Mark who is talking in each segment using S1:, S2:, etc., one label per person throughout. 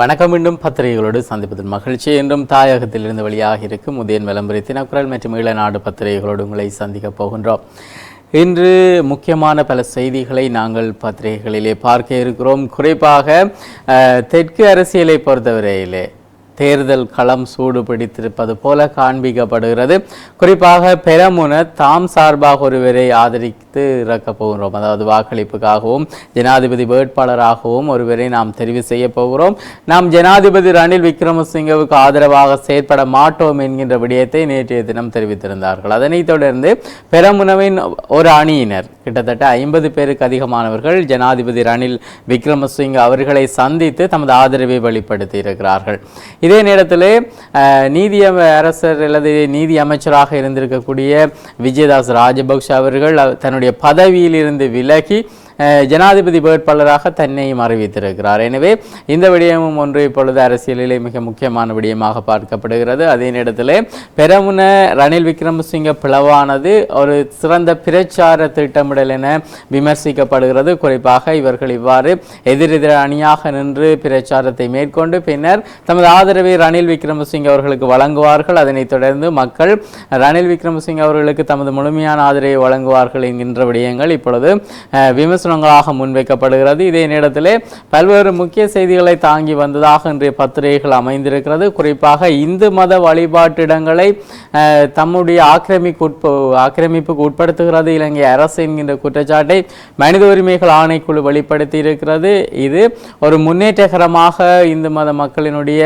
S1: வணக்கம். மீண்டும் பத்திரிகைகளோடு சந்திப்பதில் மகிழ்ச்சி. என்றும் தாயகத்திலிருந்து வெளியாக இருக்கும் உதயன் விளம்பரி தினக்குரல் மற்றும் ஈழநாடு பத்திரிகைகளோடு உங்களை சந்திக்கப் போகின்றோம். இன்று முக்கியமான பல செய்திகளை நாங்கள் பத்திரிகைகளிலே பார்க்க இருக்கிறோம். குறிப்பாக தெற்கு அரசியலை பொறுத்தவரையிலே தேர்தல் களம் சூடு பிடித்திருப்பது போல காண்பிக்கப்படுகிறது. குறிப்பாக பெரமுன தாம் சார்பாக ஒருவரை ஆதரித்து இறக்கப் போகிறோம் அதாவது வாக்களிப்புக்காகவும் ஜனாதிபதி வேட்பாளராகவும் ஒருவரை நாம் தெரிவு செய்ய போகிறோம். நாம் ஜனாதிபதி ரணில் விக்ரமசிங்கவுக்கு ஆதரவாக செயற்பட மாட்டோம் என்கின்ற விடயத்தை நேற்றைய தினம் தெரிவித்திருந்தார்கள். அதனைத் தொடர்ந்து பெரமுனவின் ஒரு அணியினர் கிட்டத்தட்ட ஐம்பது பேருக்கு அதிகமானவர்கள் ஜனாதிபதி ரணில் விக்ரமசிங்க அவர்களை சந்தித்து தமது ஆதரவை வெளிப்படுத்தி இருக்கிறார்கள். இதே நேரத்தில் நீதி அரசர் அல்லது நீதி அமைச்சராக இருந்திருக்கக்கூடிய விஜயதாஸ் ராஜபக்ஷ அவர்கள் தன்னுடைய பதவியில் இருந்து விலகி ஜனாதிபதி வேட்பாளராக தன்னையும் அறிவித்திருக்கிறார். எனவே இந்த விடயமும் ஒன்று இப்பொழுது அரசியலிலே மிக முக்கியமான விடயமாக பார்க்கப்படுகிறது. அதே நேரத்தில் பெரமுன ரணில் விக்ரமசிங்க பிளவானது ஒரு சிறந்த பிரச்சார திட்டமிடல் என விமர்சிக்கப்படுகிறது. குறிப்பாக இவர்கள் இவ்வாறு எதிரெதிர அணியாக நின்று பிரச்சாரத்தை மேற்கொண்டு பின்னர் தமது ஆதரவை ரணில் விக்ரமசிங்க அவர்களுக்கு வழங்குவார்கள். அதனைத் தொடர்ந்து மக்கள் ரணில் விக்ரமசிங்க அவர்களுக்கு தமது முழுமையான ஆதரவை வழங்குவார்கள் என்கின்ற விடயங்கள் இப்பொழுது விமர்சனம் விமர்சனங்களாக முன்வைக்கப்படுகிறது. இதே நேரத்திலே பல்வேறு முக்கிய செய்திகளை தாங்கி வந்ததாக இன்றைய பத்திரிகைகள் அமைந்திருக்கிறது. குறிப்பாக இந்து மத வழிபாட்டிடங்களை தம்முடைய ஆக்கிரமிப்பு உட்ப ஆக்கிரமிப்புக்கு உட்படுத்துகிறது. இலங்கை அரசு என்கின்ற குற்றச்சாட்டை மனித உரிமைகள் ஆணைக்குழு வெளிப்படுத்தி இருக்கிறது இது ஒரு முன்னேற்றகரமாக இந்து மத மக்களினுடைய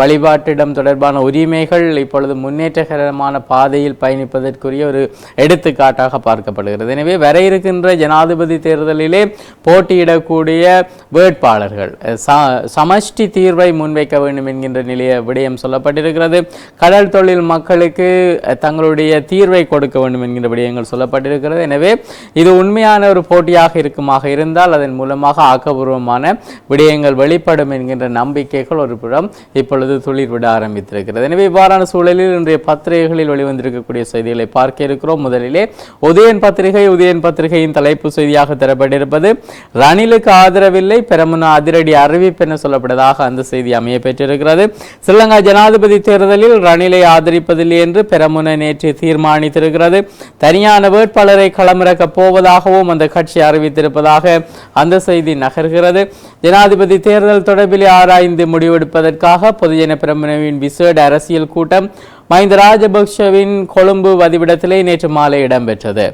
S1: வழிபாட்டிடம் தொடர்பான உரிமைகள் இப்பொழுது முன்னேற்றகரமான பாதையில் பயணிப்பதற்குரிய ஒரு எடுத்துக்காட்டாக பார்க்கப்படுகிறது. எனவே வர இருக்கின்ற ஜனாதிபதி தேர்தலில் போட்டியிடக்கூடிய வேட்பாளர்கள். சமஷ்டி தீர்வை முன்வைக்க வேண்டும் என்கின்ற நிலைய விடயம் சொல்லப்பட்டிருக்கிறது. கடல் தொழில் மக்களுக்கு தங்களுடைய தீர்வை கொடுக்க வேண்டும் என்கின்ற விடயங்கள் சொல்லப்பட்டிருக்கிறது. எனவே இது உண்மையான ஒரு போட்டியாக இருக்குமாக இருந்தால் அதன் மூலமாக ஆக்கபூர்வமான விடயங்கள் வெளிப்படும் என்கின்ற நம்பிக்கைகள் ஒரு புறம் இப்பொழுது துளிர் விட ஆரம்பித்திருக்கிறது. எனவே இவ்வாறான சூழலில் இன்றைய பத்திரிகைகளில் வெளிவந்திருக்கக்கூடிய செய்திகளை பார்க்க இருக்கிறோம். முதலிலே உதயன் பத்திரிகை உதயன் பத்திரிகையின் தலைப்பு செய்தியாக தரப்பட்டிருப்பது ரணிலுக்கு ஆதரவில்லை. பெரமுன அதிரடி அறிவிப்பு என சொல்லப்பட்டதாக அந்த செய்தி அமைய பெற்றிருக்கிறது. ஸ்ரீலங்கா ஜனாதிபதி தேர்தலில் ரணிலை ஆதரிப்பதில்லை என்று பெரமுன நேற்று தீர்மானித்திருக்கிறது. தனியான வேட்பாளரை களமிறக்கப் போவதாகவும் அந்த கட்சி அறிவித்திருப்பதாக அந்த செய்தி நகர்கிறது. ஜனாதிபதி தேர்தல் தொடர்பில் ஆராய்ந்து முடிவெடுப்பதற்காக பொதுஜன பிரமுனவின் விசேட அரசியல் கூட்டம் மஹிந்த ராஜபக்ஷவின் கொழும்பு வதிவிடத்திலே நேற்று மாலை இடம்பெற்றது.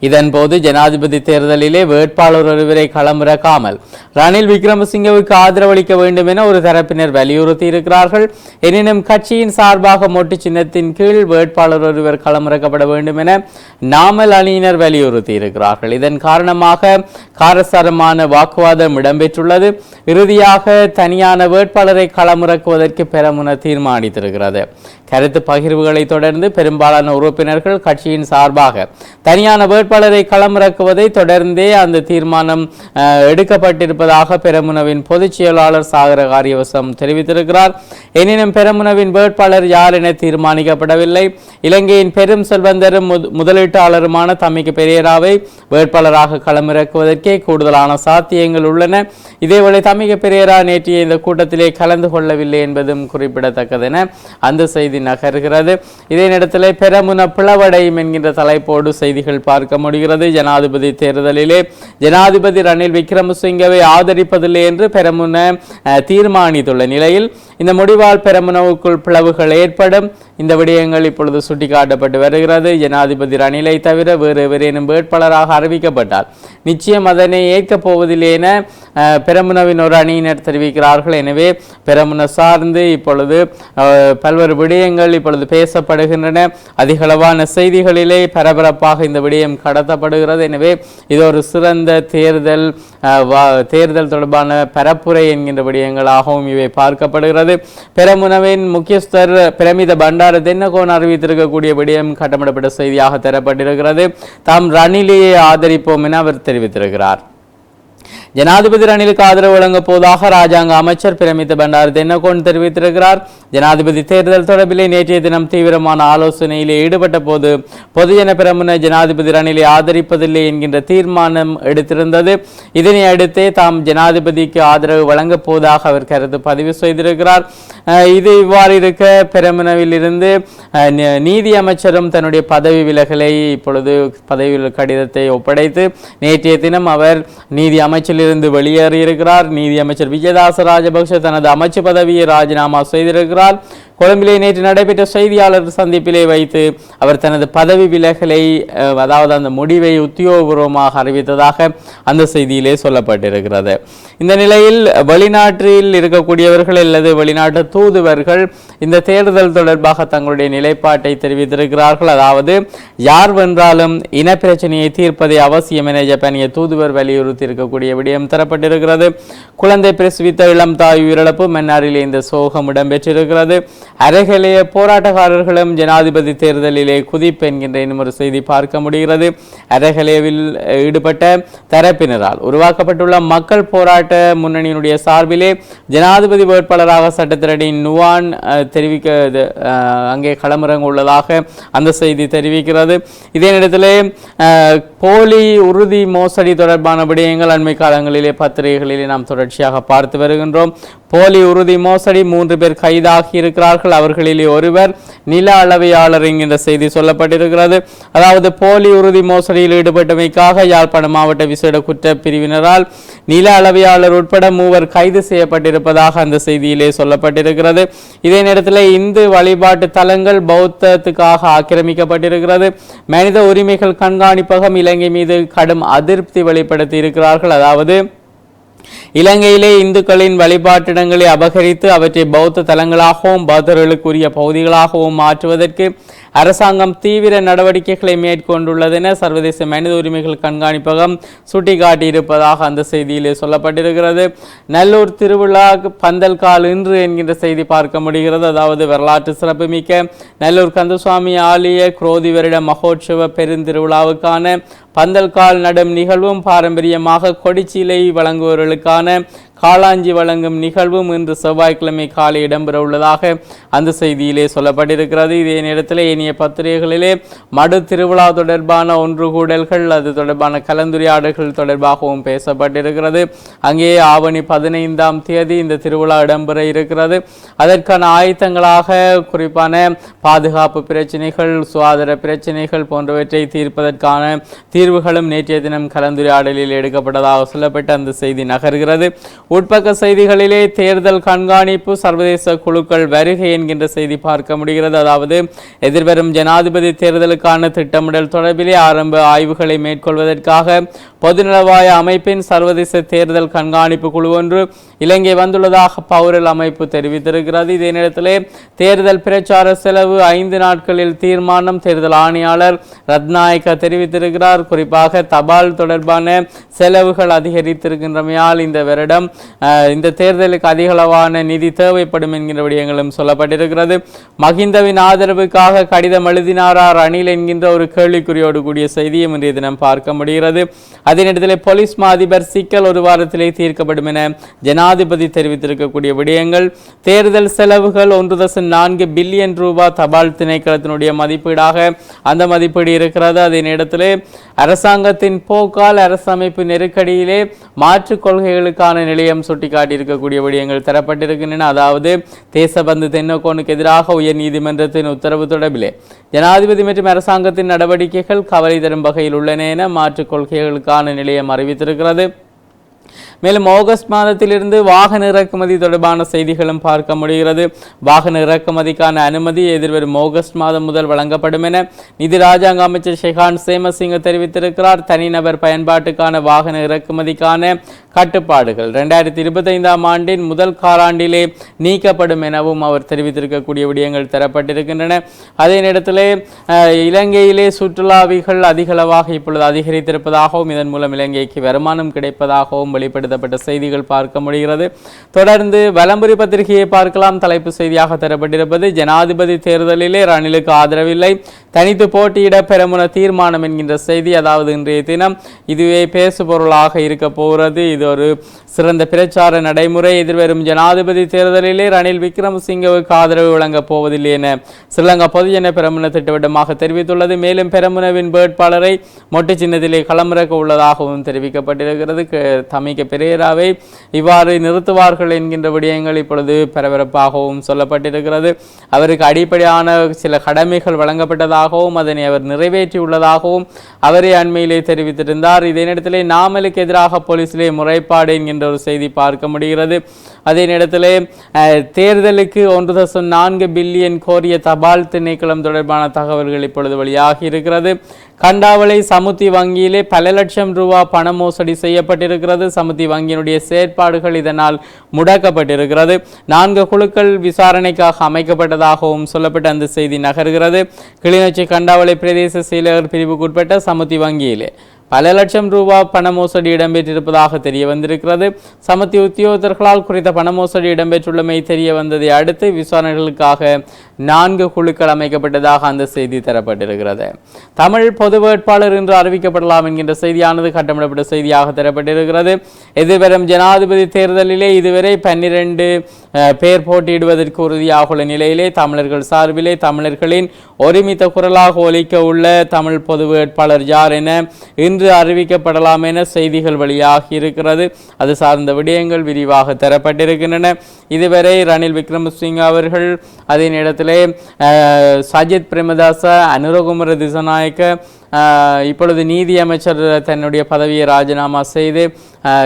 S1: இதன்போது ஜனாதிபதி தேர்தலிலே வேட்பாளர் ஒருவரை களமிறக்காமல் ரணில் விக்ரமசிங்கவுக்கு ஆதரவளிக்க வேண்டும் என ஒரு தரப்பினர் வலியுறுத்தி இருக்கிறார்கள் எனினும் கட்சியின் சார்பாக மொட்டு சின்னத்தின் கீழ் வேட்பாளர் ஒருவர் களமிறக்கப்பட வேண்டும் என நாமல் அணியினர் வலியுறுத்தி இருக்கிறார்கள் இதன் காரணமாக காரசாரமான வாக்குவாதம் இடம்பெற்றுள்ளது. இறுதியாக தனியான வேட்பாளரை களமிறக்குவதற்கு பெரமுன தீர்மானித்திருக்கிறது. கருத்து பகிர்வுகளை தொடர்ந்து பெரும்பாலான உறுப்பினர்கள் கட்சியின் சார்பாக தனியான வேட்பாளரை களமிறக்குவதை தொடர்ந்தே அந்த தீர்மானம் எடுக்கப்பட்டிருப்பதாக பெரமுனவின் பொதுச் செயலாளர் சாகர காரியவசம் தெரிவித்திருக்கிறார். எனினும் பெரமுனவின் வேட்பாளர் யார் என தீர்மானிக்கப்படவில்லை. இலங்கையின் பெரும் செல்வந்தரும் முத- முதலீட்டாளருமான தமிக்கு பெரியராவை வேட்பாளராக களமிறக்குவதற்கே கூடுதலான சாத்தியங்கள் உள்ளன. இதேவேளை தமிக பெரியரா நேற்றைய இந்த கூட்டத்திலே கலந்து கொள்ளவில்லை என்பதும் குறிப்பிடத்தக்கதென அந்த செய்தி நகர்கிறது. இதே நேரத்தில் பெரமுன பிளவடையும் என்கின்ற தலைப்போடு செய்திகள் பார்க்க முடிகிறது ஜனாதிபதி தேர்தலிலே ஜனாதிபதி ரணில் விக்ரமசிங்கவை ஆதரிப்பதில்லை என்று பெரமுன தீர்மானித்துள்ள நிலையில் இந்த முடிவால் பெரமுனவுக்குள் பிளவுகள் ஏற்படும். இந்த விடயங்கள் இப்பொழுது சுட்டிக்காட்டப்பட்டு வருகிறது. ஜனாதிபதி ரணிலை தவிர வேறு எவரேனும் வேட்பாளராக அறிவிக்கப்பட்டால் நிச்சயம் அதனை ஏற்கப் போவதில்லை என பெரமுனவின் ஒரு அணியினர் தெரிவிக்கிறார்கள். எனவே பெரமுன சார்ந்து இப்பொழுது பல்வேறு விடயங்கள் இப்பொழுது பேசப்படுகின்றன. அதிகளவான செய்திகளிலே பரபரப்பாக இந்த விடயம் கடத்தப்படுகிறது. எனவே இது ஒரு சிறந்த தேர்தல் தேர்தல் தொடர்பான பரப்புரை என்கின்ற விடயங்களாகவும் இவை பார்க்கப்படுகிறது. பெரமுனவின் முக்கியஸ்தர் பிரமித பண்டார தென்னகோன் அறிவித்திருக்கக்கூடிய விடயம் கட்டமிடப்பட்ட செய்தியாக தரப்பட்டிருக்கிறது. தாம் ரணிலேயே ஆதரிப்போம் என அவர் தெரிவித்திருக்கிறார். ஜனாதிபதி ரணிலுக்கு ஆதரவு வழங்கப் போவதாக ராஜாங்க அமைச்சர் பிரமித்த பண்டார் தென்னகோன் தெரிவித்திருக்கிறார். ஜனாதிபதி தேர்தல் தொடர்பிலே நேற்றைய தினம் தீவிரமான ஆலோசனையிலே ஈடுபட்ட போது பொதுஜன பிரமுன ஜனாதிபதி ரணிலை ஆதரிப்பதில்லை என்கின்ற தீர்மானம் எடுத்திருந்தது. இதனை அடுத்தே தாம் ஜனாதிபதிக்கு ஆதரவு வழங்கப் போவதாக அவர் கருத்து பதிவு செய்திருக்கிறார். இது இவ்வாறு இருக்க பெரமுனவில் இருந்து நீதி அமைச்சரும் தன்னுடைய பதவி விலகலை இப்பொழுது பதவி கடிதத்தை ஒப்படைத்து நேற்றைய தினம் அவர் நீதி அமைச்சர் பதவியிலிருந்து வெளியேறியிருக்கிறார். நீதி அமைச்சர் விஜயதாச ராஜபக்ஷ தனது அமைச்சு பதவியை ராஜினாமா செய்திருக்கிறார். கொழும்பிலே நேற்று நடைபெற்ற செய்தியாளர் சந்திப்பிலே வைத்து அவர் தனது பதவி விலகலை அதாவது அந்த முடிவை உத்தியோகபூர்வமாக அறிவித்ததாக அந்த செய்தியிலே சொல்லப்பட்டிருக்கிறது. இந்த நிலையில் வெளிநாட்டில் இருக்கக்கூடியவர்கள் அல்லது வெளிநாட்டு தூதுவர்கள் இந்த தேர்தல் தொடர்பாக தங்களுடைய நிலைப்பாட்டை தெரிவித்திருக்கிறார்கள். அதாவது யார் வென்றாலும் இனப்பிரச்சனையை தீர்ப்பதே அவசியம் என ஜப்பானிய தூதுவர் வலியுறுத்தி இருக்கக்கூடிய விடயம் தரப்பட்டிருக்கிறது. குழந்தை பிரசுவித்த இளம் தாய் உயிரிழப்பு மன்னாரிலே இந்த சோகம் இடம்பெற்றிருக்கிறது. அருகிலேய போராட்டக்காரர்களும் ஜனாதிபதி தேர்தலிலே குதிப்பு என்கின்ற இன்னும் ஒரு செய்தி பார்க்க முடிகிறது. அரகலேவில் ஈடுபட்ட தரப்பினரால் உருவாக்கப்பட்டுள்ள மக்கள் போராட்ட முன்னணியினுடைய சார்பிலே ஜனாதிபதி வேட்பாளராக சட்டத்திரடி நுவான் தெரிவிக்க அங்கே களமிறங்க உள்ளதாக அந்த செய்தி தெரிவிக்கிறது. இதே நேரத்தில் போலி உறுதி மோசடி தொடர்பான விடயங்கள் அண்மை காலங்களிலே பத்திரிகைகளிலே நாம் தொடர்ச்சியாக பார்த்து வருகின்றோம். போலி உறுதி மோசடி மூன்று பேர் கைதாகி இருக்கிறார்கள். அவர்களிலே ஒருவர் நில அளவையாளர் என்கின்ற செய்தி சொல்லப்பட்டிருக்கிறது. அதாவது போலி உறுதி மோசடியில் ஈடுபட்டமைக்காக யாழ்ப்பாணம் மாவட்ட விசேட குற்ற பிரிவினரால் நில அளவையாளர் உட்பட மூவர் கைது செய்யப்பட்டிருப்பதாக அந்த செய்தியிலே சொல்லப்பட்டிருக்கிறது. இதே நேரத்தில் இந்து வழிபாட்டு தலங்கள் பௌத்தத்துக்காக ஆக்கிரமிக்கப்பட்டிருக்கிறது. மனித உரிமைகள் கண்காணிப்பகம் இலங்கை மீது கடும் அதிருப்தி வெளிப்படுத்தி இருக்கிறார்கள் அதாவது இலங்கையிலே இந்துக்களின் வழிபாட்டிடங்களை அபகரித்து அவற்றை பௌத்த தலங்களாகவும் பௌத்தர்களுக்குரிய பகுதிகளாகவும் மாற்றுவதற்கு அரசாங்கம் தீவிர நடவடிக்கைகளை மேற்கொண்டுள்ளதென சர்வதேச மனித உரிமைகள் கண்காணிப்பகம் சுட்டிக்காட்டியிருப்பதாக அந்த செய்தியிலே சொல்லப்பட்டிருக்கிறது. நல்லூர் திருவிழா பந்தல் கால் இன்று என்கின்ற செய்தி பார்க்க முடிகிறது. அதாவது வரலாற்று சிறப்புமிக்க நல்லூர் கந்தசுவாமி ஆலய குரோதி வருட மகோற்சவ பெருந்திருவிழாவுக்கான பந்தல்கால் நடும் நிகழ்வும் பாரம்பரியமாக கொடிச்சீலை வழங்குபவர்களுக்கான காளாஞ்சி வழங்கும் நிகழ்வும் இன்று செவ்வாய்க்கிழமை காலை இடம்பெற உள்ளதாக அந்த செய்தியிலே சொல்லப்பட்டிருக்கிறது. இதே நேரத்தில் இனிய பத்திரிகைகளிலே மடு திருவிழா தொடர்பான ஒன்று கூடல்கள் அது தொடர்பான கலந்துரையாடல்கள் தொடர்பாகவும் பேசப்பட்டிருக்கிறது. அங்கே ஆவணி பதினைந்தாம் தேதி இந்த திருவிழா இடம்பெற இருக்கிறது. அதற்கான ஆயத்தங்களாக குறிப்பான பாதுகாப்பு பிரச்சனைகள் சுகாதார பிரச்சனைகள் போன்றவற்றை தீர்ப்பதற்கான தீர்வுகளும் நேற்றைய தினம் கலந்துரையாடலில் எடுக்கப்பட்டதாக சொல்லப்பட்ட அந்த செய்தி நகர்கிறது. உட்பக்க செய்திகளிலே தேர்தல் கண்காணிப்பு சர்வதேச குழுக்கள் வருகை என்கின்ற செய்தி பார்க்க முடிகிறது. அதாவது எதிர்வரும் ஜனாதிபதி தேர்தலுக்கான திட்டமிடல் தொடர்பிலே ஆரம்ப ஆய்வுகளை மேற்கொள்வதற்காக பொதுநலவாய அமைப்பின் சர்வதேச தேர்தல் கண்காணிப்பு குழு ஒன்று இலங்கை வந்துள்ளதாக பௌரல் அமைப்பு தெரிவித்திருக்கிறது. இதே நேரத்திலே தேர்தல் பிரச்சார செலவு ஐந்து நாட்களில் தீர்மானம் தேர்தல் ஆணையாளர் ரத்நாயக்கா தெரிவித்திருக்கிறார். குறிப்பாக தபால் தொடர்பான செலவுகள் அதிகரித்திருக்கின்றமையால் இந்த வருடம் இந்த தேர்தலுக்கு அதிகளவான நிதி தேவைப்படும் என்கின்ற விடயங்களும் சொல்லப்பட்டிருக்கிறது. மகிந்தவின் ஆதரவுக்காக கடிதம் எழுதினாரா ரணில் என்கின்ற ஒரு கேள்விக்குறியோடு கூடிய செய்தியும் இன்றைய தினம் பார்க்க முடிகிறது. அதே நேரத்தில் போலீஸ் மா அதிபர் சிக்கல் ஒரு வாரத்திலே தீர்க்கப்படும் என ஜனாதிபதி தெரிவித்திருக்கக்கூடிய விடயங்கள். தேர்தல் செலவுகள் ஒன்று தசம் நான்கு பில்லியன் ரூபாய் தபால் திணைக்களத்தினுடைய மதிப்பீடாக அந்த மதிப்பீடு இருக்கிறது. அதே நேரத்தில் அரசாங்கத்தின் போக்கால் அரசமைப்பு நெருக்கடியிலே மாற்றுக் கொள்கைகளுக்கான நிலையம் சுட்டிக்காட்டியிருக்கக்கூடிய விடயங்கள் தரப்பட்டிருக்கின்றன. அதாவது தேசபந்து தென்னக்கோனுக்கு எதிராக உயர் நீதிமன்றத்தின் உத்தரவு தொடர்பிலே ஜனாதிபதி மற்றும் அரசாங்கத்தின் நடவடிக்கைகள் கவலை தரும் வகையில் உள்ளன என மாற்றுக் கொள்கைகளுக்கான நிலையம் அறிவித்திருக்கிறது. மேலும் ஆகஸ்ட் மாதத்திலிருந்து வாகன இறக்குமதி தொடர்பான செய்திகளும் பார்க்க முடிகிறது. வாகன இறக்குமதிக்கான அனுமதி எதிர்வரும் ஆகஸ்ட் மாதம் முதல் வழங்கப்படும் என நிதி ராஜாங்க அமைச்சர் ஷெஹான் சேமசிங்க தெரிவித்திருக்கிறார். தனிநபர் பயன்பாட்டுக்கான வாகன இறக்குமதிக்கான கட்டுப்பாடுகள் ரெண்டாயிரத்தி இருபத்தைந்தாம் ஆண்டின் முதல் காலாண்டிலே நீக்கப்படும் எனவும் அவர் தெரிவித்திருக்கக்கூடிய விடயங்கள் தரப்பட்டிருக்கின்றன. அதே நேரத்திலே இலங்கையிலே சுற்றுலாவிகள் அதிகளவாக இப்பொழுது அதிகரித்திருப்பதாகவும் இதன் மூலம் இலங்கைக்கு வருமானம் கிடைப்பதாகவும் வெளிப்படுத்த முன்னிலைப்படுத்தப்பட்ட செய்திகள் பார்க்க முடிகிறது. தொடர்ந்து வலம்புரி பத்திரிகையை பார்க்கலாம். தலைப்பு செய்தியாக தரப்பட்டிருப்பது ஜனாதிபதி தேர்தலிலே ரணிலுக்கு ஆதரவில்லை. தனித்து போட்டியிட பெறமுன தீர்மானம் என்கின்ற செய்தி அதாவது இன்றைய தினம் இதுவே பேசுபொருளாக இருக்க போகிறது. இது ஒரு சிறந்த பிரச்சார நடைமுறை. எதிர்வரும் ஜனாதிபதி தேர்தலிலே ரணில் விக்ரமசிங்கவுக்கு ஆதரவு வழங்கப் போவதில்லை என ஸ்ரீலங்கா பொதுஜன பெரமுன திட்டவட்டமாக தெரிவித்துள்ளது. மேலும் பெரமுனவின் வேட்பாளரை மொட்டு சின்னத்திலே களமிறக்க உள்ளதாகவும் தெரிவிக்கப்பட்டிருக்கிறது. க- பெரேராவை இவ்வாறு நிறுத்துவார்கள் என்கின்ற விடயங்கள் இப்பொழுது பரபரப்பாகவும் சொல்லப்பட்டிருக்கிறது. அவருக்கு அடிப்படையான சில கடமைகள் வழங்கப்பட்டதாகவும் அதனை அவர் நிறைவேற்றியுள்ளதாகவும் அவரே அண்மையிலே தெரிவித்திருந்தார். இதே நேரத்திலே நாமலுக்கு எதிராக போலீசிலே முறைப்பாடு என்கின்ற ஒரு செய்தி பார்க்க முடிகிறது. அதே நேரத்திலே தேர்தலுக்கு ஒன்று தசம் நான்கு பில்லியன் கோரிய தபால் திணைக்களம் தொடர்பான தகவல்கள் இப்பொழுது வெளியாகி இருக்கிறது. கண்டாவளை சமுத்தி வங்கியிலே பல லட்சம் ரூபா பண மோசடி செய்யப்பட்டிருக்கிறது. சமுத்தி வங்கியினுடைய செயற்பாடுகள் இதனால் முடக்கப்பட்டிருக்கிறது. நான்கு குழுக்கள் விசாரணைக்காக அமைக்கப்பட்டதாகவும் சொல்லப்பட்ட அந்த செய்தி நகர்கிறது. கிளிநொச்சி கண்டாவளை பிரதேச செயலகர் பிரிவுக்குட்பட்ட சமுத்தி வங்கியிலே. பல லட்சம் ரூபாய் பண மோசடி இடம்பெற்றிருப்பதாக தெரிய வந்திருக்கிறது சமத்தி உத்தியோகத்தர்களால் குறித்த பண மோசடி இடம்பெற்றுள்ளமை தெரிய வந்ததை அடுத்து விசாரணைகளுக்காக நான்கு குழுக்கள் அமைக்கப்பட்டதாக அந்த செய்தி தரப்பட்டிருக்கிறது. தமிழ் பொது வேட்பாளர் என்று அறிவிக்கப்படலாம் என்கின்ற செய்தியானது கட்டமிடப்பட்ட செய்தியாக தரப்பட்டிருக்கிறது. எதிர்வரும் ஜனாதிபதி தேர்தலிலே இதுவரை பன்னிரண்டு பெயர் போட்டியிடுவதற்கு உறுதியாக உள்ள நிலையிலே தமிழர்கள் சார்பிலே தமிழர்களின் ஒருமித்த குரலாக ஒலிக்க உள்ள தமிழ் பொது வேட்பாளர் யார் என இன்று அறிவிக்கப்படலாம் என செய்திகள் வெளியாகி இருக்கிறது. அது சார்ந்த விடயங்கள் விரிவாக தரப்பட்டிருக்கின்றன. இதுவரை ரணில் விக்ரமசிங்க அவர்கள் அதே நேரத்திலே சஜித் பிரேமதாச அனுரகுமர திசநாயக்க இப்பொழுது நீதி அமைச்சர் தன்னுடைய பதவியை ராஜினாமா செய்து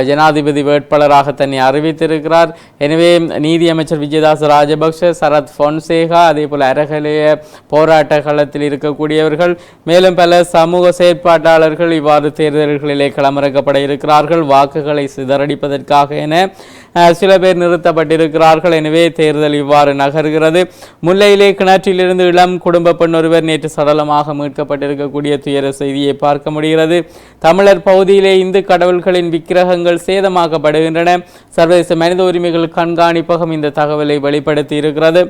S1: ஜனாதிபதி வேட்பாளராக தன்னை அறிவித்திருக்கிறார். எனவே நீதி அமைச்சர் விஜயதாஸ் ராஜபக்ஷ சரத் பொன்சேகா அதே போல் அரகலைய போராட்ட களத்தில் இருக்கக்கூடியவர்கள் மேலும் பல சமூக செயற்பாட்டாளர்கள் இவ்வாறு தேர்தல்களிலே களமிறக்கப்பட இருக்கிறார்கள். வாக்குகளை சிதறடிப்பதற்காக என சில பேர் நிறுத்தப்பட்டிருக்கிறார்கள். எனவே தேர்தல் இவ்வாறு நகர்கிறது. முல்லையிலே கிணற்றிலிருந்து இளம் குடும்ப பெண் ஒருவர் நேற்று சடலமாக மீட்கப்பட்டிருக்கக்கூடிய துயர செய்தியை பார்க்க முடிகிறது. தமிழர் பகுதியிலே இந்து கடவுள்களின் விக்கிரகங்கள் சேதமாக்கப்படுகின்றன. சர்வதேச மனித உரிமைகள் கண்காணிப்பகம் இந்த தகவலை வெளிப்படுத்தி இருக்கிறது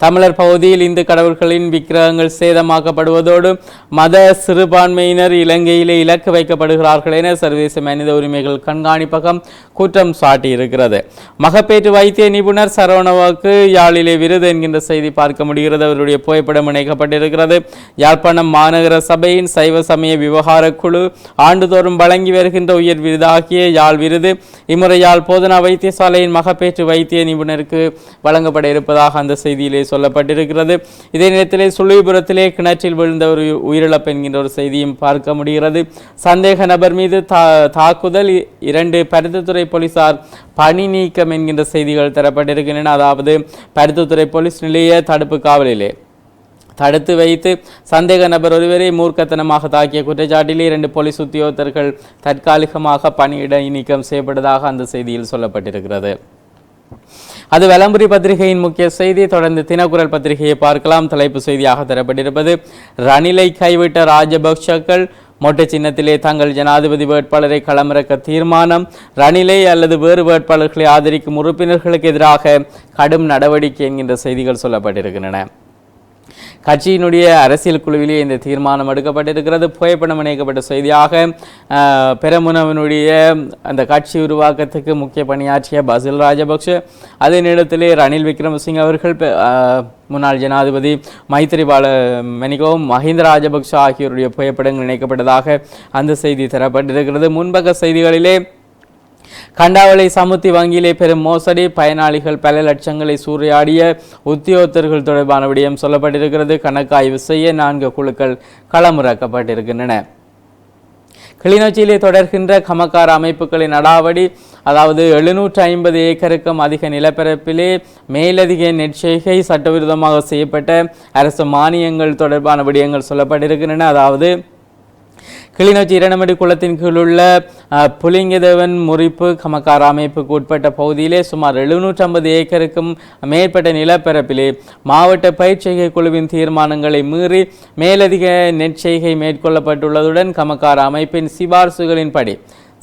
S1: தமிழர் பகுதியில் இந்து கடவுள்களின் விக்கிரகங்கள் சேதமாக்கப்படுவதோடு மத சிறுபான்மையினர் இலங்கையிலே இலக்கு வைக்கப்படுகிறார்கள் என சர்வதேச மனித உரிமைகள் கண்காணிப்பகம் குற்றம் சாட்டியிருக்கிறது. மகப்பேற்று வைத்திய நிபுணர் சரவணவாக்கு யாழிலே விருது என்கின்ற செய்தி பார்க்க முடிகிறது. அவருடைய புகைப்படம் இணைக்கப்பட்டிருக்கிறது. யாழ்ப்பாணம் மாநகர சபையின் சைவ சமய விவகார குழு ஆண்டுதோறும் வழங்கி வருகின்ற உயர் விருதாகிய யாழ் விருது இம்முறை யாழ் போதனா வைத்தியசாலையின் மகப்பேற்று வைத்திய நிபுணருக்கு வழங்கப்பட இருப்பதாக அந்த செய்தியிலே சொல்லப்பட்டிருக்கிறது. இதே நேரத்திலே சுள்ளிபுரத்திலே கிணற்றில் விழுந்த ஒரு உயிரிழப்பு என்கின்ற ஒரு செய்தியும் பார்க்க முடிகிறது. சந்தேக நபர் மீது தா தாக்குதல் இரண்டு பருத்தித்துறை போலீசார் பணி நீக்கம் என்கின்ற செய்திகள் தரப்பட்டிருக்கின்றன. அதாவது பருத்தித்துறை போலீஸ் நிலைய தடுப்பு காவலிலே. தடுத்து வைத்து சந்தேக நபர் ஒருவரை மூர்க்கத்தனமாக தாக்கிய குற்றச்சாட்டிலே இரண்டு போலீஸ் உத்தியோகத்தர்கள் தற்காலிகமாக பணியிட நீக்கம் செய்யப்பட்டதாக அந்த செய்தியில் சொல்லப்பட்டிருக்கிறது. அது விளம்பரி பத்திரிகையின் முக்கிய செய்தி. தொடர்ந்து தினக்குரல் பத்திரிகையை பார்க்கலாம். தலைப்பு செய்தியாக தரப்பட்டிருப்பது ரணிலை கைவிட்ட ராஜபக்ஷக்கள் மொட்டை சின்னத்திலே தங்கள் ஜனாதிபதி வேட்பாளரை களமிறக்க தீர்மானம் ரணிலை அல்லது வேறு வேட்பாளர்களை ஆதரிக்கும் உறுப்பினர்களுக்கு எதிராக கடும் நடவடிக்கை என்கின்ற செய்திகள் சொல்லப்பட்டிருக்கின்றன. கட்சியினுடைய அரசியல் குழுவிலே இந்த தீர்மானம் எடுக்கப்பட்டிருக்கிறது. புகைப்படம் இணைக்கப்பட்ட செய்தியாக பெரமுனவனுடைய அந்த கட்சி உருவாக்கத்துக்கு முக்கிய பணியாற்றிய பசில் ராஜபக்ஷ அதே நேரத்திலே ரணில் விக்ரமசிங்க அவர்கள் முன்னாள் ஜனாதிபதி மைத்திரிபால மணிகவும் மஹிந்த ராஜபக்ஷ ஆகியோருடைய புகைப்படங்கள் இணைக்கப்பட்டதாக அந்த செய்தி தரப்பட்டிருக்கிறது. முன்பக்க செய்திகளிலே கண்டாவளை சமுத்தி வங்கியிலே பெரும் மோசடி பயனாளிகள் பல லட்சங்களை சூறையாடிய உத்தியோகத்தர்கள் தொடர்பான விடயம் சொல்லப்பட்டிருக்கிறது. கணக்காய்வு செய்ய நான்கு குழுக்கள் களமிறக்கப்பட்டிருக்கின்றன. கிளிநொச்சியிலே தொடர்கின்ற கமக்கார அமைப்புகளின் அடாவடி அதாவது எழுநூற்று ஐம்பது ஏக்கருக்கும் அதிக நிலப்பரப்பிலே மேலதிக நெற்செய்கை சட்டவிரோதமாக செய்யப்பட்ட அரசு மானியங்கள் தொடர்பான விடயங்கள் சொல்லப்பட்டிருக்கின்றன. அதாவது கிளிநொச்சி இரணமடி குளத்தின் கீழுள்ள புலிங்கதேவன் முறிப்பு கமக்கார அமைப்புக்கு உட்பட்ட பகுதியிலே சுமார் எழுநூற்றி ஐம்பது ஏக்கருக்கும் மேற்பட்ட நிலப்பரப்பிலே மாவட்ட பயிற்சிகை குழுவின் தீர்மானங்களை மீறி மேலதிக நெற்செய்கை மேற்கொள்ளப்பட்டுள்ளதுடன் கமக்கார அமைப்பின் சிபார்சுகளின்படி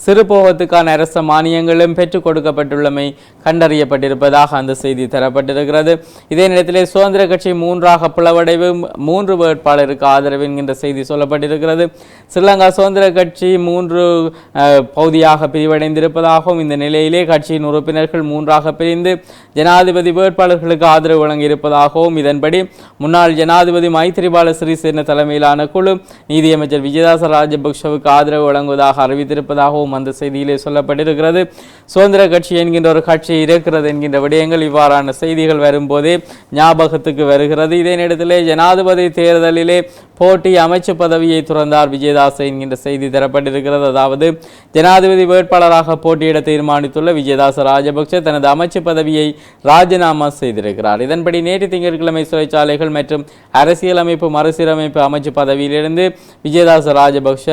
S1: சிறுபோகத்துக்கான அரச மானியங்களும் பெற்றுக் கொடுக்கப்பட்டுள்ளமை கண்டறியப்பட்டிருப்பதாக அந்த செய்தி தரப்பட்டிருக்கிறது. இதே நேரத்திலே சுதந்திர கட்சி மூன்றாக பிளவடைவு மூன்று வேட்பாளருக்கு ஆதரவு என்கின்ற செய்தி சொல்லப்பட்டிருக்கிறது. ஸ்ரீலங்கா சுதந்திர கட்சி மூன்று பகுதியாக பிரிவடைந்திருப்பதாகவும் இந்த நிலையிலே கட்சியின் உறுப்பினர்கள் மூன்றாக பிரிந்து ஜனாதிபதி வேட்பாளர்களுக்கு ஆதரவு வழங்கியிருப்பதாகவும் இதன்படி முன்னாள் ஜனாதிபதி மைத்திரிபால சிறிசேன தலைமையிலான குழு நீதியமைச்சர் விஜயதாச ராஜபக்ஷவுக்கு ஆதரவு வழங்குவதாக அறிவித்திருப்பதாகவும் அந்த செய்தியிலே சொல்லப்பட்டிருக்கிறது. சுதந்திர கட்சி என்கின்ற ஒரு கட்சி இருக்கிறது என்கின்ற விடயங்கள் இவ்வாறான செய்திகள் வரும்போதே ஞாபகத்துக்கு வருகிறது. இதே நேரத்திலே ஜனாதிபதி தேர்தலிலே போட்டி அமைச்சு பதவியை துறந்தார் விஜயதாஸ் என்கின்ற செய்தி தரப்பட்டிருக்கிறது. அதாவது ஜனாதிபதி வேட்பாளராக போட்டியிட தீர்மானித்துள்ள விஜயதாச ராஜபக்ஷ தனது அமைச்சு பதவியை ராஜினாமா செய்திருக்கிறார். இதன்படி நேற்று திங்கட்கிழமை சிறைச்சாலைகள் மற்றும் அரசியலமைப்பு மறுசீரமைப்பு அமைச்சு பதவியிலிருந்து விஜயதாச ராஜபக்ஷ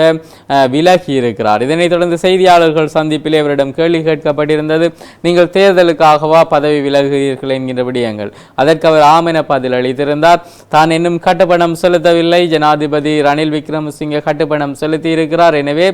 S1: விலகி இருக்கிறார் இதனைத் தொடர்ந்து செய்தியாளர்கள் சந்திப்பிலே அவரிடம் கேள்வி கேட்கப்பட்டிருந்தது நீங்கள் தேர்தலுக்காகவா பதவி விலகுகிறீர்கள் என்கின்ற விடயங்கள். அதற்கு அவர் ஆமென பதில் அளித்திருந்தார். தான் இன்னும் கட்டுப்பணம் செலுத்தவில்லை. ஜனாதிபதி ரணில் விக்ரமசிங்க கட்டுப்பணம் செலுத்தி இருக்கிறார் எனவே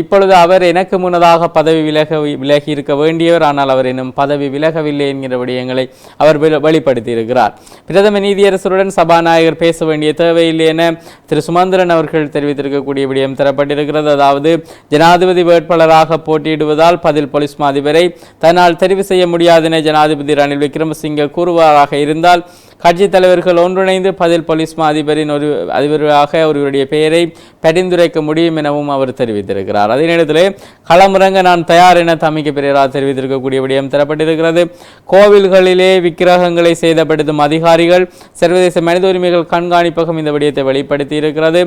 S1: இப்பொழுது அவர் எனக்கு முன்னதாக பதவி விலக விலகி இருக்க வேண்டியவர். ஆனால் அவர் இன்னும் பதவி விலகவில்லை என்கிற விடயங்களை அவர் வெளிப்படுத்தியிருக்கிறார். வெளிப்படுத்தி இருக்கிறார் பிரதம நீதியரசருடன் சபாநாயகர் பேச வேண்டிய தேவையில்லை என திரு சுமந்திரன் அவர்கள் தெரிவித்திருக்கக்கூடிய விடயம் தரப்பட்டிருக்கிறது. அதாவது ஜனாதிபதி வேட்பாளராக போட்டியிடுவதால் பதில் போலீஸ் மாதிபரை. தன்னால் தெரிவு செய்ய முடியாதென ஜனாதிபதி ரணில் விக்ரமசிங்கே கூறுவாராக இருந்தால் கட்சித் தலைவர்கள் ஒன்றிணைந்து பதில் போலீஸ் மா அதிபரின் ஒரு அதிபராக ஒருவருடைய பெயரை பரிந்துரைக்க முடியும் எனவும் அவர் தெரிவித்திருக்கிறார். அதே நேரத்தில் களமிறங்க நான் தயார் என தமிக்க பெரியராக தெரிவித்திருக்கக்கூடிய விடயம் தரப்பட்டிருக்கிறது. கோவில்களிலே விக்கிரகங்களை சேதப்படுத்தும் அதிகாரிகள் சர்வதேச மனித உரிமைகள் கண்காணிப்பகம் இந்த விடயத்தை வெளிப்படுத்தி இருக்கிறது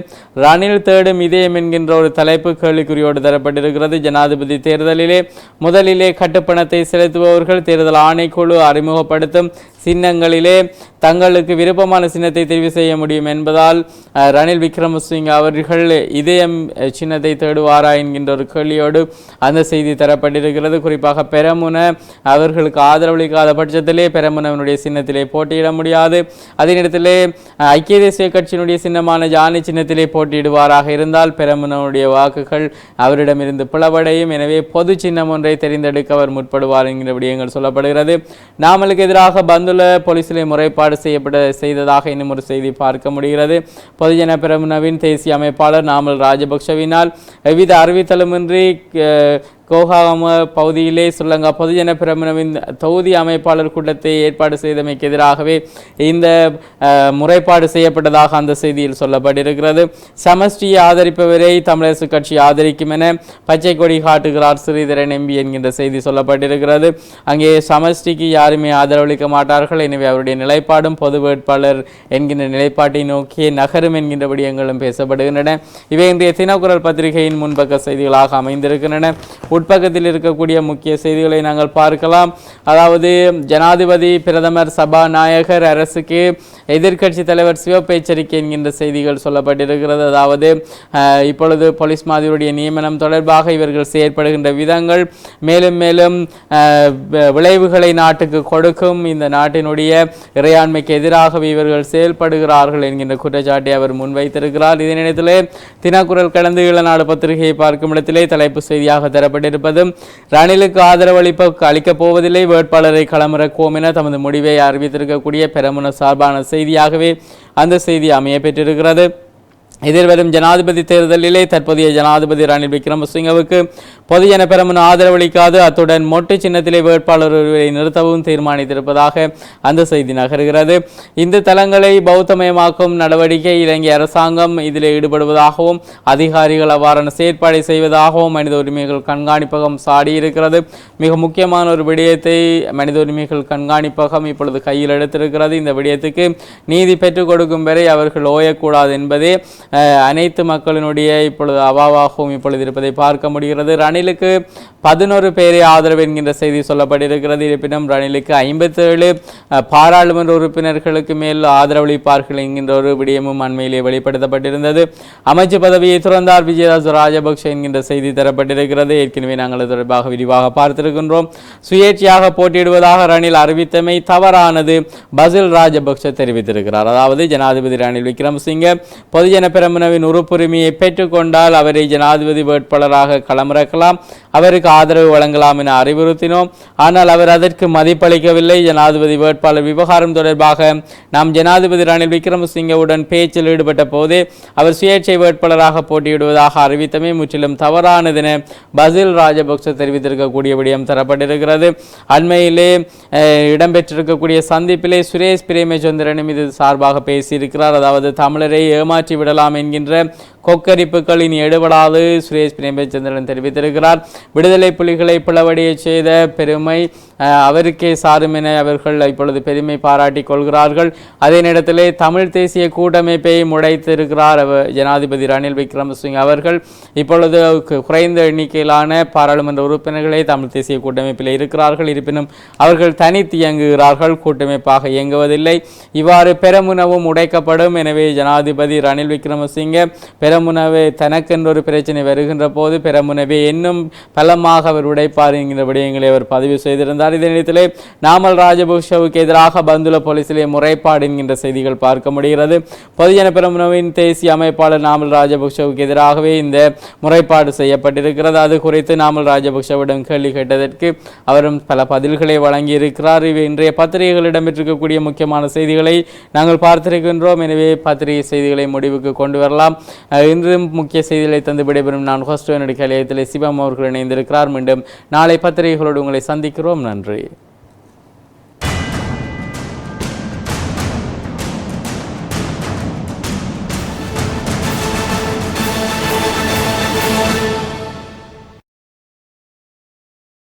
S1: ரணில் தேடும் இதயம் என்கின்ற ஒரு தலைப்பு கேள்விக்குறியோடு தரப்பட்டிருக்கிறது. ஜனாதிபதி தேர்தலிலே முதலிலே கட்டுப்பணத்தை செலுத்துபவர்கள் தேர்தல் ஆணைக்குழு அறிமுகப்படுத்தும் சின்னங்களிலே தங்களுக்கு விருப்பமான சின்னத்தை தெரிவு செய்ய முடியும் என்பதால் ரணில் விக்ரமசிங்க அவர்கள் இதயம் சின்னத்தை தேடுவாரா என்கின்ற ஒரு கேள்வியோடு அந்த செய்தி தரப்பட்டிருக்கிறது. குறிப்பாக பெரமுன அவர்களுக்கு ஆதரவளிக்காத பட்சத்திலே பெரமுனவனுடைய சின்னத்திலே போட்டியிட முடியாது. அதே நேரத்திலே ஐக்கிய தேசிய கட்சியினுடைய சின்னமான ஜானி சின்னத்திலே போட்டியிடுவாராக இருந்தால் பெரமுனவனுடைய வாக்குகள் அவரிடமிருந்து பிளவடையும். எனவே பொது சின்னம் ஒன்றை தெரிந்தெடுக்க அவர் முற்படுவார் என்கிற விடயங்கள் சொல்லப்படுகிறது. நாமலுக்கு எதிராக பந்துல போலீசிலே முறைப்பாடு செய்யப்பட செய்ததாக இன்னும் ஒரு செய்தி பார்க்க முடிகிறது. பொதுஜன பெரமுனவின் தேசிய அமைப்பாளர் நாமல் ராஜபக்ஷவினால் எவ்வித அறிவித்தலுமின்றி கோகாம பகுதியிலே ஸ்ரீலங்கா பொதுஜன பிரமுனவின் தொகுதி அமைப்பாளர் கூட்டத்தை ஏற்பாடு செய்தமைக்கு எதிராகவே இந்த முறைப்பாடு செய்யப்பட்டதாக அந்த செய்தியில் சொல்லப்பட்டிருக்கிறது. சமஷ்டியை ஆதரிப்பவரை தமிழரசு கட்சி ஆதரிக்கும் என பச்சை கொடி காட்டுகிறார் ஸ்ரீதரன் எம்பி என்கின்ற செய்தி சொல்லப்பட்டிருக்கிறது. அங்கே சமஷ்டிக்கு யாருமே ஆதரவளிக்க மாட்டார்கள். எனவே அவருடைய நிலைப்பாடும் பொது வேட்பாளர் என்கின்ற நிலைப்பாட்டை நோக்கி நகரும் என்கின்ற விடயங்களும் பேசப்படுகின்றன. இவை இன்றைய தினக்குரல் பத்திரிகையின் முன்பக்க செய்திகளாக அமைந்திருக்கின்றன. உட்பக்கத்தில் இருக்கக்கூடிய முக்கிய செய்திகளை நாங்கள் பார்க்கலாம். அதாவது ஜனாதிபதி பிரதமர் சபாநாயகர் அரசுக்கு எதிர்க்கட்சி தலைவர் சிவப்பு எச்சரிக்கை என்கின்ற செய்திகள் சொல்லப்பட்டிருக்கிறது. அதாவது இப்பொழுது போலீஸ் மாதிரியுடைய நியமனம் தொடர்பாக இவர்கள் செயற்படுகின்ற விதங்கள் மேலும் மேலும் விளைவுகளை நாட்டுக்கு கொடுக்கும் இந்த நாட்டினுடைய இறையாண்மைக்கு எதிராகவே இவர்கள் செயல்படுகிறார்கள் என்கின்ற குற்றச்சாட்டை அவர் முன்வைத்திருக்கிறார். இதே தினக்குரல் கடந்து இளநாடு பத்திரிகையை பார்க்கும் இடத்திலே தலைப்பு செய்தியாக தரப்பட்டிருப்பது ரணிலுக்கு ஆதரவு அளிப்ப அளிக்கப் போவதில்லை. வேட்பாளரை களமிறக்குவோம் என தமது முடிவை அறிவித்திருக்கக்கூடிய பெரமுன சார்பான செய்தியாகவே அந்த செய்தி அமைய பெற்றிருக்கிறது. எதிர்வரும் ஜனாதிபதி தேர்தலிலே தற்போதைய ஜனாதிபதி ரணில் விக்ரமசிங்கவுக்கு பொதுஜன பெரமுன ஆதரவளிக்காது. அத்துடன் மொட்டு சின்னத்திலே வேட்பாளர் ஒருவரை நிறுத்தவும் தீர்மானித்திருப்பதாக அந்த செய்தி நகர்கிறது. இந்து தலங்களை பௌத்தமயமாக்கும் நடவடிக்கை இலங்கை அரசாங்கம் இதில் ஈடுபடுவதாகவும் அதிகாரிகள் அவ்வாறான செயற்பாடை செய்வதாகவும் மனித உரிமைகள் கண்காணிப்பகம் சாடியிருக்கிறது. மிக முக்கியமான ஒரு விடயத்தை மனித உரிமைகள் கண்காணிப்பகம் இப்பொழுது கையில் எடுத்திருக்கிறது. இந்த விடயத்துக்கு நீதி பெற்றுக் கொடுக்கும் வரை அவர்கள் ஓயக்கூடாது என்பதே அனைத்து மக்களினுடைய இப்பொழுது அவாவாகவும் இப்பொழுது இருப்பதை பார்க்க முடிகிறது. ரணிலுக்கு பதினோரு பேரை ஆதரவு என்கின்ற செய்தி சொல்லப்பட்டிருக்கிறது. இருப்பினும் ரணிலுக்கு ஐம்பத்தேழு பாராளுமன்ற உறுப்பினர்களுக்கு மேல் ஆதரவளிப்பார்கள் என்கின்ற ஒரு விடயமும் அண்மையிலே வெளிப்படுத்தப்பட்டிருந்தது. அமைச்சு பதவியை துறந்தார் விஜயதாஸ் ராஜபக்ஷ என்கின்ற செய்தி தரப்பட்டிருக்கிறது. ஏற்கனவே நாங்கள் தொடர்பாக விரிவாக பார்த்திருக்கின்றோம். சுயேட்சையாக போட்டியிடுவதாக ரணில் அறிவித்தமை தவறானது பசில் ராஜபக்ஷ தெரிவித்திருக்கிறார். அதாவது ஜனாதிபதி ரணில் விக்ரமசிங்க பொதுஜன பெரமுனவின் உறுப்புரிமையை பெற்றுக்கொண்டால் அவரை ஜனாதிபதி வேட்பாளராக களமிறக்கலாம். அவருக்கு ஆதரவு வழங்கலாம் என அறிவுறுத்தினோம். ஆனால் அவர் அதற்கு மதிப்பளிக்கவில்லை. ஜனாதிபதி வேட்பாளர் விவகாரம் தொடர்பாக நாம் ஜனாதிபதி ரணில் விக்ரமசிங்கவுடன் பேச்சில் ஈடுபட்ட போதே அவர் சுயேட்சை வேட்பாளராக போட்டியிடுவதாக அறிவித்தமே முற்றிலும் தவறானதென பசில் ராஜபக்ச தெரிவித்திருக்கக்கூடிய விடயம் தரப்பட்டிருக்கிறது. அண்மையிலே இடம்பெற்றிருக்கக்கூடிய சந்திப்பிலே சுரேஷ் பிரேமச்சந்திரனும் இது சார்பாக பேசியிருக்கிறார். அதாவது தமிழரை ஏமாற்றி விடலாம் என்கின்ற கொக்கரிப்புகளின் இனி எடுபடாது. சுரேஷ் பிரேமச்சந்திரன் தெரிவித்திருக்கிறார். விடுதலை புலிகளை பிளவடைய செய்த பெருமை அவருக்கே சாரும் என அவர்கள் இப்பொழுது பெருமை பாராட்டிக் கொள்கிறார்கள். அதே நேரத்திலே தமிழ் தேசிய கூட்டமைப்பை முடைத்திருக்கிறார் அவர் ஜனாதிபதி ரணில் விக்ரமசிங் அவர்கள். இப்பொழுது குறைந்த எண்ணிக்கையிலான பாராளுமன்ற உறுப்பினர்களே தமிழ் தேசிய கூட்டமைப்பில் இருக்கிறார்கள். இருப்பினும் அவர்கள் தனித்து இயங்குகிறார்கள் கூட்டமைப்பாக இயங்குவதில்லை. இவ்வாறு பெருமுனவும் உடைக்கப்படும். எனவே ஜனாதிபதி ரணில் விக்ரமசிங்க பெரமுனவை தனக்கென்ற ஒரு பிரச்சனை வருகின்ற போது பெரமுனவை இன்னும் பலமாக அவர் உடைப்பார் என்கிற விடயங்களை அவர் பதிவு செய்திருந்தார். இதே நேரத்திலே நாமல் ராஜபக்ஷவுக்கு எதிராக பந்துல போலீசிலே முறைப்பாடு என்கின்ற செய்திகள் பார்க்க முடிகிறது. பொதுஜன பெரமுனவின் தேசிய அமைப்பாளர் நாமல் ராஜபக்ஷவுக்கு எதிராகவே இந்த முறைப்பாடு செய்யப்பட்டிருக்கிறது. அது குறித்து நாமல் ராஜபக்ஷவிடம் கேள்வி கேட்டதற்கு அவரும் பல பதில்களை வழங்கி இருக்கிறார் இவை இன்றைய பத்திரிகைகளிடம் இருக்கக்கூடிய முக்கியமான செய்திகளை நாங்கள் பார்த்திருக்கின்றோம். எனவே பத்திரிகை செய்திகளை முடிவுக்கு கொண்டு வரலாம். இன்றும் முக்கிய செய்திகளை தந்து விடைபெறும் நான் ஹோஸ்டோ நடிகை கலையத்தில் சிவம் அவர்கள் இணைந்திருக்கிறார். மீண்டும் நாளை பத்திரிகைகளோடு உங்களை சந்திக்கிறோம். நன்றி.